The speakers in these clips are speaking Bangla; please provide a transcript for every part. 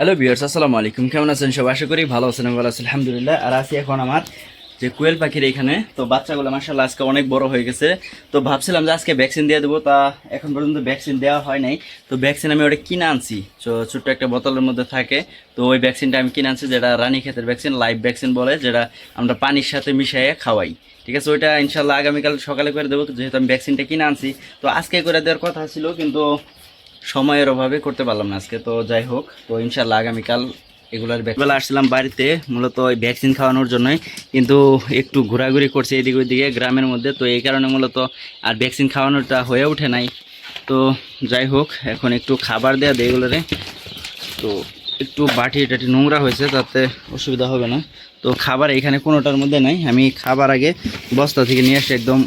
হ্যালো বিয়ার্স আসসালামু আলাইকুম। কেমন আছেন সব আশা করি ভালো আছেন ভালো আছি আলহামদুলিল্লাহ, আর আছি এখন আমার যে কোয়েল পাখির এখানে। তো বাচ্চাগুলো মাসাল্লাহ আজকে অনেক বড় হয়ে গেছে। তো ভাবছিলাম যে আজকে ভ্যাকসিন দিয়ে দেবো, তা এখন পর্যন্ত ভ্যাকসিন দেওয়া হয় নাই। তো ভ্যাকসিন আমি ওটা কিনে আনছি। তো ছোট্ট একটা বোতলের মধ্যে থাকে। তো ওই ভ্যাকসিনটা আমি কিনে আনছি, যেটা রানী ক্ষেতের ভ্যাকসিন লাইভ ভ্যাকসিন বলে, যেটা আমরা পানির সাথে মিশিয়ে খাওয়াই। ঠিক আছে? ওইটা ইনশাল্লাহ আগামীকাল সকালে করে দেবো, যেহেতু আমি ভ্যাকসিনটা কিনে আনছি। তো আজকে করে দেওয়ার কথা ছিল, কিন্তু সময়ের অভাবে করতে পারলাম না আজকে, তো যাই হোক, তো ইনশাল্লাহ আগামীকাল এগুলার বেলা আসছিলাম বাড়িতে, মূলত ওই ভ্যাকসিন খাওয়ানোর জন্যই, কিন্তু একটু ঘোরাঘুরি করছে এদিক ওইদিকে গ্রামের মধ্যে, তো এই কারণে মূলত আর ভ্যাকসিন খাওয়ানোটা হয়ে ওঠে নাই। তো যাই হোক, এখন একটু খাবার দেওয়া দেয় এগুলোরে। তো একটু বাটি টাটি নোংরা হয়েছে, তাতে অসুবিধা হবে না। তো খাবার এখানে কোনোটার মধ্যে নাই, আমি খাবার আগে বস্তা থেকে নিয়ে আসি একদম।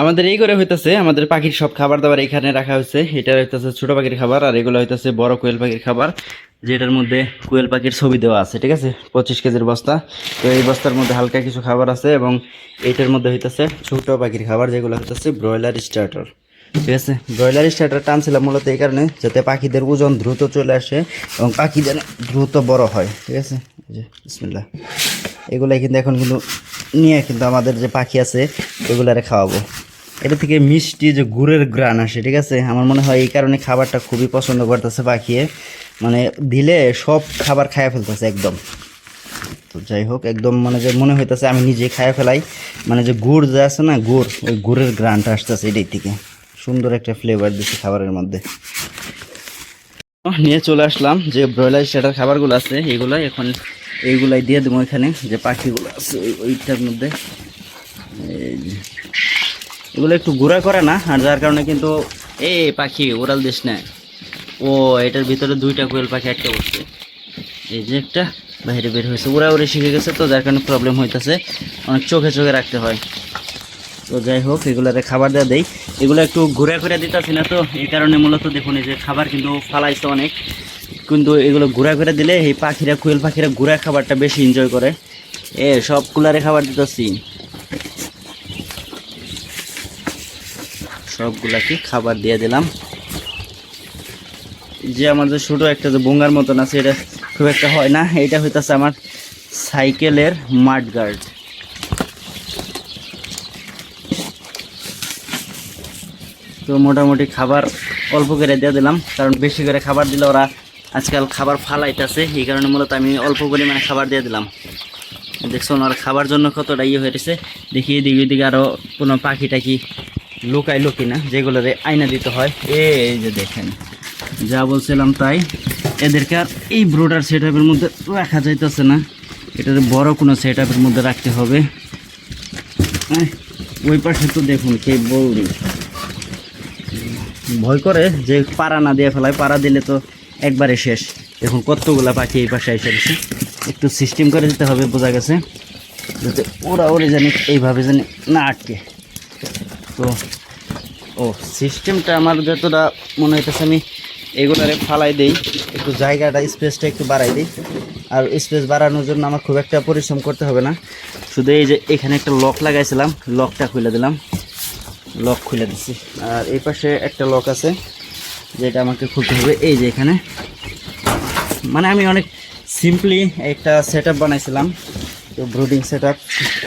আমাদের এই করে হইতেছে, আমাদের পাখির সব খাবার দাবার এখানে রাখা হয়েছে এটা হইতেছে ছোট পাখির খাবার, আর এগুলো হইতেছে বড় কোয়েল পাখির খাবার, যেটার মধ্যে কোয়েল পাখির ছবি দেওয়া আছে, ঠিক আছে? পঁচিশ কেজির বস্তা। তো এই বস্তার মধ্যে হালকা কিছু খাবার আছে এবং এইটার মধ্যে হইতেছে ছোট পাখির খাবার, যেগুলো হইতেছে ব্রয়লার স্টার্টার, ঠিক আছে? ব্রয়লার স্টার্টার টানছিলাম মূলত এই কারণে যাতে পাখিদের ওজন দ্রুত চলে আসে এবং পাখি যেন দ্রুত বড় হয়, ঠিক আছে? যে এগুলাই কিন্তু এখন কিন্তু নিয়ে কিন্তু আমাদের যে পাখি আছে এগুলারে খাওয়াবো। এটা থেকে মিষ্টি যে গুড়ের গ্রান আসে, ঠিক আছে? আমার মনে হয় এই কারণে খাবারটা খুবই পছন্দ করতেছে পাখিয়ে। মানে দিলে সব খাবার খাইয়া ফেলতেছে একদম। তো যাই হোক, একদম মানে যে মনে হইতেছে আমি নিজে খাইয়া ফেলাই। মানে যে গুড় যে আছে না, গুড়, ওই গুড়ের গ্রানটা আসতেছে এটাই থেকে। সুন্দর একটা ফ্লেভার দিচ্ছে খাবারের মধ্যে। নিয়ে চলে আসলাম যে ব্রয়লার সেটার খাবারগুলো আছে এগুলো এখন এইগুলাই দিয়ে দেবো এখানে যে পাখিগুলো আছে ওইটার মধ্যে। এগুলো একটু ঘোরা করে না, আর যার কারণে কিন্তু এই পাখি ওরাল দিস না। ও, এটার ভিতরে দুইটা কোয়েল পাখি আটকে বসছে এই যে একটা বাইরে বের হয়েছে ওরা ওরে শিখে গেছে তো, যার কারণে প্রবলেম হইতেছে। অনেক চোখে চোখে রাখতে হয়। তো যাই হোক, এগুলারে খাবার দেওয়া দেই। এগুলো একটু ঘুরে ঘুরে দিতেছি না তো, এই কারণে মূলত দেখুন এই যে খাবার কিন্তু ফালাইছে অনেক। কিন্তু এগুলো ঘুরা ঘুরে দিলে এই পাখিরা, কোয়েল পাখিরা ঘুরা খাবারটা বেশি এনজয় করে। এ সব কুলারে খাবার দিতেছি। সবগুলাকে খাবার দিয়ে দিলাম। যে আমাদের ছোট একটা যে বোঙ্গার মতন আছে, এটা খুব একটা হয় না। এটা হইতাছে আমার সাইকেলের মাড গার্ড। তো মোটামুটি খাবার অল্প করে দিয়ে দিলাম, কারণ বেশি করে খাবার দিলে ওরা আজকাল খাবার ফালাইতেছে। এই কারণে মূলত আমি অল্প পরিমাণে খাবার দিয়ে দিলাম। দেখছ ওরা খাবার জন্য কতটা ইয়ে হয়েছে দেখি এদিকে এদিকে আরও কোনো পাখি টাকি লুকাই লুকি না যেগুলোরে আয়না দিতে হয়। এই যে দেখেন, যা বলছিলাম তাই। এদেরকে আর এই ব্রোডার সেট মধ্যে রাখা যাইতেছে না। এটার বড় কোনো সেট মধ্যে রাখতে হবে। ওই পাশে তো দেখুন কে বৌদি ভয় করে যে পাড়া না দিয়ে ফেলায়, পাড়া দিলে তো একবারে শেষ। দেখুন কতগুলা পাখি এই পাশে এসে রয়েছে একটু সিস্টেম করে দিতে হবে, বোঝা গেছে। যাতে ওরা ওরে জানি, এইভাবে জানি না আটকে। তো, ও সিস্টেমটা আমার যতটা মনে হইতেছে আমি এগুলারে ফালাই দেই, একটু জায়গাটা স্পেসটা একটু বাড়াই দিই। আর স্পেস বাড়ানোর জন্য আমার খুব একটা পরিশ্রম করতে হবে না। শুধু এই যে এখানে একটা লক লাগাইছিলাম লকটা খুলে দিলাম। লক খুলে দিচ্ছি আর এই পাশে একটা লক আছে, যেটা আমাকে খুলতে হবে। এই যে এখানে। মানে আমি অনেক সিম্পলি একটা সেট বানাইছিলাম। তো ব্রুডিং সেট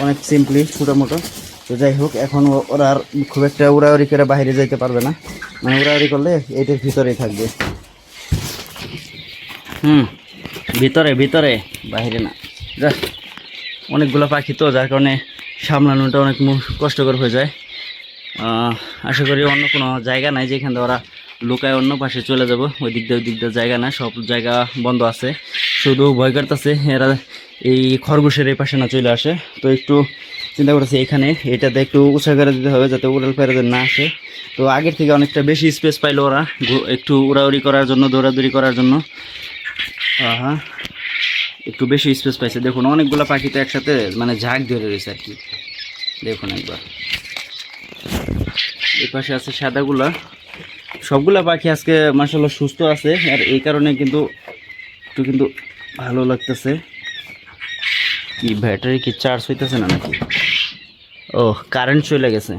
অনেক সিম্পলি ছোটো মোটো তো যাই হোক, এখন ওরা আর খুব একটা উড়াউড়ি করে বাইরে যাইতে পারবে না। মানে উড়াউড়ি করলে এটার ভিতরেই থাকবে। হুম, ভিতরে ভিতরে, বাইরে না। যা, অনেকগুলো পাখি তো, যার কারণে সামলানোটা অনেক কষ্টকর হয়ে যায়। আশা করি অন্য কোনো জায়গা নাই যেখান থেকে ওরা লুকায় অন্য পাশে চলে যাব। ওই দিক দিয়ে, ওই দিক দিয়ে জায়গা না, সব জায়গা বন্ধ আছে। শুধু ভয় করতেছে, এরা এই খরগোশের এই পাশে না চলে আসে। তো একটু চিন্তা করতেছি এখানে। এটাতে একটু উঁচা করে দিতে হবে যাতে উড়াল ফেরা না আসে। তো আগের থেকে অনেকটা বেশি স্পেস পাইলো ওরা একটু উড়াউড়ি করার জন্য, দৌড়াদৌড়ি করার জন্য। আহা, একটু বেশি স্পেস পাইছে। দেখুন, অনেকগুলো পাখি তো একসাথে মানে ঝাঁক ধরে রয়েছে আর কি। দেখুন একবার। এই পাশে আছে সাদাগুলা। সবগুলা পাখি আজকে মাসাল্লাহ সুস্থ আছে, আর এই কারণে কিন্তু একটু কিন্তু ভালো লাগতেছে। কি ব্যাটারি কি চার্জ হইতেছে না নাকি? ও কারেন্ট চলে গেছে।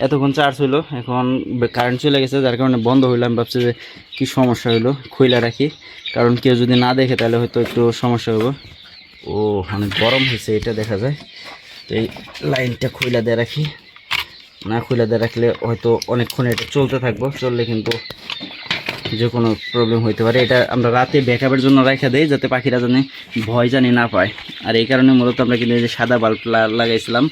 এতক্ষণ চার্জ হইল, এখন কারেন্ট চলে গেছে, যার কারণে বন্ধ হইল। আমি ভাবছি যে কী সমস্যা হইল, খুইলা রাখি। কারণ কেউ যদি না দেখে, তাহলে হয়তো একটু সমস্যা হইব। ও অনেক গরম হয়েছে এটা দেখা যায়। তো এই লাইনটা খুইলা দিয়ে রাখি। না খুলে দিয়ে রাখলে হয়তো অনেকক্ষণ এটা চলতে থাকব। চললে কিন্তু যে কোনো প্রবলেম হইতে পারে। এটা আমরা রাতে ব্যাকআপের জন্য রেখে দেই যাতে পাখিরা জানে ভয় জানি না পায়। আর এই কারণে মূলত আমরা কিন্তু এই যে সাদা বাল্ব লাগাইছিলাম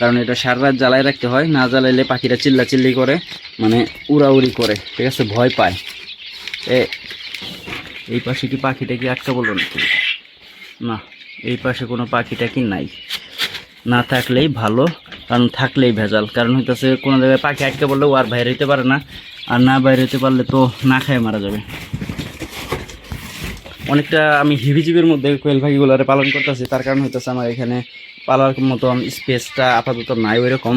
কারণ এটা সারা রাত জ্বালায় রাখতে হয়, না জ্বালাইলে পাখিরা চিল্লা চিল্লি করে মানে উড়াউড়ি করে, ঠিক আছে, ভয় পায়। এ, এই পাশে কি পাখিটা কি আটকা বলল নাকি? না, এই পাশে কোনো পাখিটা কি নাই। না থাকলেই ভালো, কারণ থাকলেই ভেজাল, কারণ হইতেছে কোনো জায়গায় পাখি আটকে পড়লেও আর বাইরে হইতে পারে না। আর না বাইরে হইতে পারলে তো না খায় মারা যাবে। অনেকটা আমি হিবিজিবির মধ্যে কোয়েল পাখিগুলোরে পালন করতেছি, তার কারণ হইতেছে আমার এখানে পালার মতন স্পেসটা আপাতত নাই ওই রকম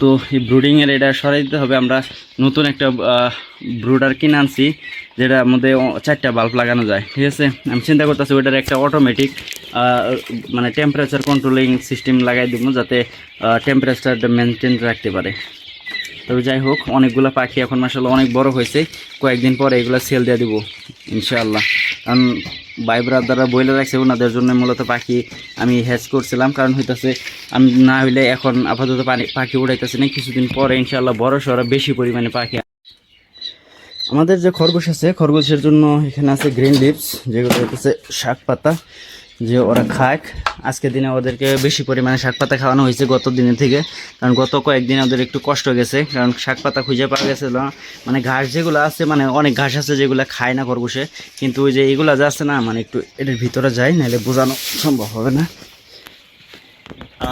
তো এই ব্রুডিংয়ের এটা সরাই দিতে হবে, আমরা নতুন একটা ব্রুডার কিনে আনছি, যেটার মধ্যে চারটা বাল্ব লাগানো যায়, ঠিক আছে? আমি চিন্তা করতেছি ওইটার একটা অটোমেটিক মানে টেম্পারেচার কন্ট্রোলিং সিস্টেম লাগাই দিব, যাতে টেম্পারেচারটা মেনটেন রাখতে পারে। তবে যাই হোক, অনেকগুলো পাখি এখন মাসাল্লাহ অনেক বড় হয়েছে। কয়েকদিন পরে এগুলো সেল দিয়ে দিব, ইনশাআল্লাহ। কারণ ভাই ব্রাদাররা বইলে রাখছে ওনাদের জন্য মূলত পাখি আমি হ্যাচ করছিলাম। কারণ হইতাছে, আমি, না হইলে এখন আপাতত পাখি উড়াইতেছি না। কিছুদিন পরে ইনশাআল্লাহ বড় সড়ো বেশি পরিমাণে পাখি আমাদের যে খরগোশ আছে, খরগোশের জন্য এখানে আছে গ্রিন লিপস যেগুলো হচ্ছে শাক পাতা যে ওরা খায় আজকের দিনে ওদেরকে বেশি পরিমাণে শাক পাতা খাওয়ানো হয়েছে গত দিনের থেকে। কারণ গত কয়েকদিন ওদের একটু কষ্ট গেছে। কারণ শাক পাতা খুঁজে পাওয়া গেছিল। মানে ঘাস যেগুলো আছে মানে অনেক ঘাস আছে যেগুলো খায় না খরগোশে। কিন্তু ওই যে এগুলো যা আছে না মানে একটু এটার ভিতরে যায়, নাহলে বোঝানো সম্ভব হবে না।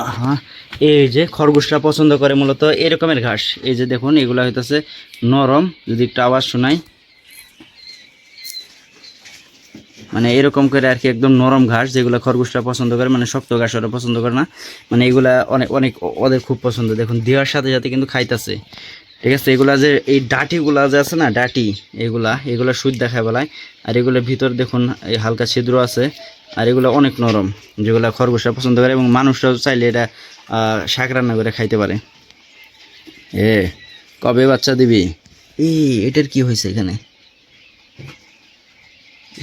আহা, এই যে খরগোশরা পছন্দ করে মূলত এরকমের ঘাস। এই যে দেখুন, এগুলো হইতেছে নরম। যদি একটু আওয়াজ শোনাই। মানে এরকম করে আর কি একদম নরম ঘাস যেগুলো খরগোশরা পছন্দ করে মানে শক্ত ঘাস ওরা পছন্দ করে না। মানে এগুলা অনেক অনেক ওদের খুব পছন্দ। দেখুন, দেওয়ার সাথে সাথে কিন্তু খাইতেছে। ঠিক আছে, এগুলা যে, এই ডাটিগুলা যে আছে না, ডাটি, এগুলা এগুলা সুদ দেখায় বেলায়। আর এগুলোর ভিতর দেখুন, এই হালকা ছিদ্র আছে। আর এগুলো অনেক নরম, যেগুলো খরগোশরা পছন্দ করে এবং মানুষরাও চাইলে এটা শাক রান্না করে খাইতে পারে। এ, কবে বাচ্চা দিবি? এই, এটার কি হয়েছে এখানে?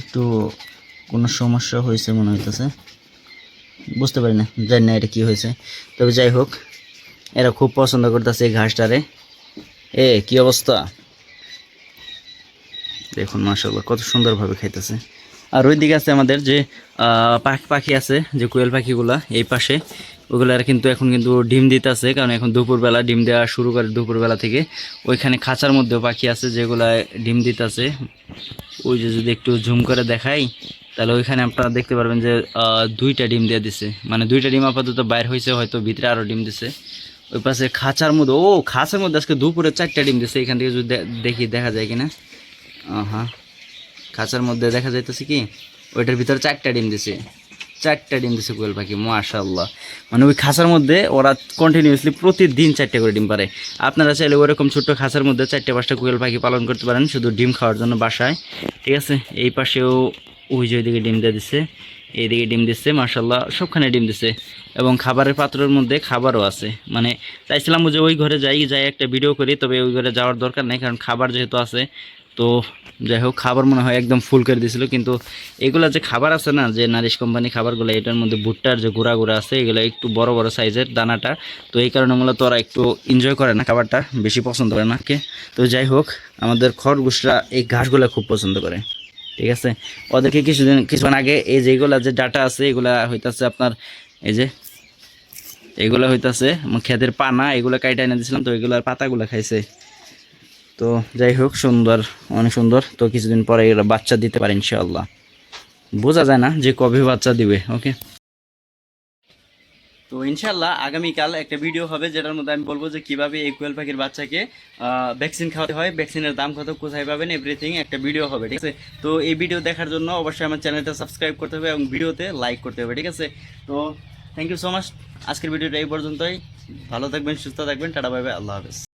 একটু কোনো সমস্যা হয়েছে মনে হইতেছে। বুঝতে পারি না, জানি না এটা কি হয়েছে। তবে যাই হোক, এরা খুব পছন্দ করতেছে এই ঘাসটারে। এ, কি অবস্থা? দেখুন মাসাল্লাহ কত সুন্দরভাবে খাইতেছে। আর ওই দিকে আছে আমাদের যে পাখি পাখি আছে, যে কোয়েল পাখিগুলা, এই পাশে, ওগুলার কিন্তু এখন কিন্তু ডিম দিতেছে, কারণ এখন দুপুরবেলা ডিম দেওয়া শুরু করে দুপুরবেলা থেকে। ওইখানে খাঁচার মধ্যেও পাখি আছে যেগুলা ডিম দিতেছে। ওই যে যদি একটু ঝুম করে দেখাই, তাহলে ওইখানে আপনারা দেখতে পারবেন যে দুইটা ডিম দিয়ে দিছে। মানে দুইটা ডিম আপাতত বাইর হয়েছে হয়তো ভিতরে আরও ডিম দিছে। ওই পাশে খাঁচার মধ্যে, ও, খাঁচার মধ্যে আজকে দুপুরে চারটা ডিম দিছে। এখান থেকে যদি দেখি, দেখা যায় কিনা। হ্যাঁ খাঁচার মধ্যে দেখা যাইতেছে কি? ওইটার ভিতরে চারটা ডিম দিছে। চারটা ডিম দিছে কোয়েল পাখি মাশাল্লাহ মানে ওই খাঁচার মধ্যে ওরা কন্টিনিউসলি প্রতিদিন চারটে করে ডিম পারে। আপনারা চাইলে ওরকম ছোট্ট খাঁচার মধ্যে চারটে পাঁচটা কোয়েল পাখি পালন করতে পারেন, শুধু ডিম খাওয়ার জন্য বাসায়। ঠিক আছে? এই পাশেও ওই যে ওইদিকে ডিম দিয়ে দিচ্ছে এইদিকে ডিম দিচ্ছে মার্শাল্লাহ সবখানে ডিম দিচ্ছে এবং খাবারের পাত্রের মধ্যে খাবারও আছে। মানে চাইছিলাম যে ওই ঘরে যাই যাই একটা ভিডিও করি, তবে ওই ঘরে যাওয়ার দরকার নেই, কারণ খাবার যেহেতু আছে তো যাই হোক, খাবার মনে হয় একদম ফুল করে দিয়েছিল। কিন্তু এগুলা যে খাবার আছে না, যে নারিশ কোম্পানি খাবারগুলো, এটার মধ্যে ভুট্টার যে গুঁড়া গুঁড়া আছে, এগুলো একটু বড় বড় সাইজের দানাটা। তো এই কারণে মূলত ওরা একটু এনজয় করে না খাবারটা, বেশি পছন্দ করে না কে তো যাই হোক, আমাদের খরগোশরা এই ঘাসগুলো খুব পছন্দ করে। ঠিক আছে? ওদেরকে কিছুদিন কিছুক্ষণ আগে এই যে যেগুলা যে ডাটা আছে, এগুলা হইতাছে আপনার, এই যে, এগুলো হইতাছে ক্ষেতের পানা, এগুলো কাইটা এনে দিয়েছিলাম তো এগুলোর পাতাগুলো খাইছে। তো যাই হোক, সুন্দর, অনেক সুন্দর। তো কিছুদিন পরে এগুলো বাচ্চা দিতে পারে ইনশাআল্লাহ। বোঝা যায় না যে কবে বাচ্চা দিবে, ওকে? তো ইনশাল্লাহ আগামীকাল একটা ভিডিও হবে যেটার মধ্যে আমি বলব যে কীভাবে এই কোয়েল পাখির বাচ্চাকে ভ্যাকসিন খাওয়াতে হয় ভ্যাকসিনের দাম কত, কোথায় পাবেন এভরিথিং একটা ভিডিও হবে, ঠিক আছে? তো এই ভিডিও দেখার জন্য অবশ্যই আমার চ্যানেলটা সাবস্ক্রাইব করতে হবে এবং ভিডিওতে লাইক করতে হবে, ঠিক আছে? তো থ্যাংক ইউ সো মাচ আজকের ভিডিওটা এই পর্যন্তই। ভালো থাকবেন, সুস্থ থাকবেন। টাটা বাই আল্লাহ হাফেজ।